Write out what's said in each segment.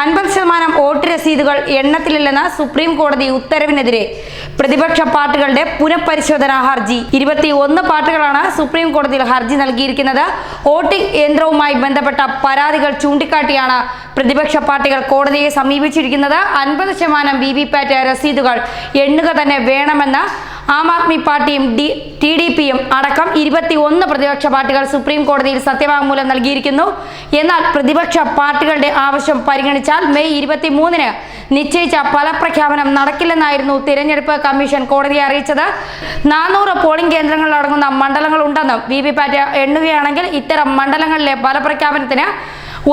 അൻപത് ശതമാനം vote രസീതുകൾ എണ്ണത്തിലില്ലെന്ന supreme കോടതി ഉത്തരവിനെതിരെ പ്രതിപക്ഷ പാർട്ടികളുടെ പുനഃപരിശോധനാ ഹർജി. ഇരുപത്തി ഒന്ന് പാർട്ടികളാണ് സുപ്രീം കോടതിയിൽ ഹർജി നൽകിയിരിക്കുന്നത്. വോട്ടിംഗ് യന്ത്രവുമായി ബന്ധപ്പെട്ട പരാതികൾ ചൂണ്ടിക്കാട്ടിയാണ് പ്രതിപക്ഷ പാർട്ടികൾ കോടതിയെ സമീപിച്ചിരിക്കുന്നത്. അൻപത് ശതമാനം വി വി പാറ്റ് രസീതുകൾ എണ്ണുക തന്നെ വേണമെന്ന് ആം ആദ്മി പാർട്ടിയും ഡി ടി ഡി പിയും ഇരുപത്തി ഒന്ന് പ്രതിപക്ഷ പാർട്ടികൾ സുപ്രീം കോടതിയിൽ സത്യവാങ്മൂലം നൽകിയിരിക്കുന്നു. എന്നാൽ പ്രതിപക്ഷ പാർട്ടികളുടെ ആവശ്യം പരിഗണിച്ചാൽ മെയ് ഇരുപത്തി മൂന്നിന് നിശ്ചയിച്ച ഫലപ്രഖ്യാപനം നടക്കില്ലെന്നായിരുന്നു തിരഞ്ഞെടുപ്പ് കമ്മീഷൻ കോടതിയെ അറിയിച്ചത്. നാനൂറ് പോളിംഗ് കേന്ദ്രങ്ങളിലടങ്ങുന്ന മണ്ഡലങ്ങൾ ഉണ്ടെന്നും വി വി പാറ്റ് എണ്ണുകയാണെങ്കിൽ ഇത്തരം മണ്ഡലങ്ങളിലെ ഫലപ്രഖ്യാപനത്തിന്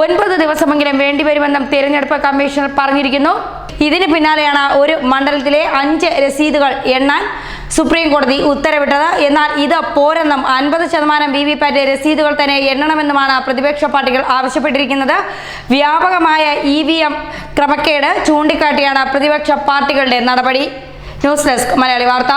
ഒൻപത് ദിവസമെങ്കിലും വേണ്ടിവരുമെന്നും തിരഞ്ഞെടുപ്പ് കമ്മീഷണർ പറഞ്ഞിരിക്കുന്നു. ഇതിന് പിന്നാലെയാണ് ഒരു മണ്ഡലത്തിലെ അഞ്ച് രസീതുകൾ എണ്ണാൻ സുപ്രീം കോടതി ഉത്തരവിട്ടത്. എന്നാൽ ഇത് പോരെന്നും അൻപത് ശതമാനം വി വി പാറ്റ് രസീതുകൾ തന്നെ എണ്ണണമെന്നുമാണ് പ്രതിപക്ഷ പാർട്ടികൾ ആവശ്യപ്പെട്ടിരിക്കുന്നത്. വ്യാപകമായ ഇ വി എം ക്രമക്കേട് ചൂണ്ടിക്കാട്ടിയാണ് പ്രതിപക്ഷ പാർട്ടികളുടെ നടപടി. ന്യൂസ് ഡെസ്ക് മലയാളി വാർത്ത.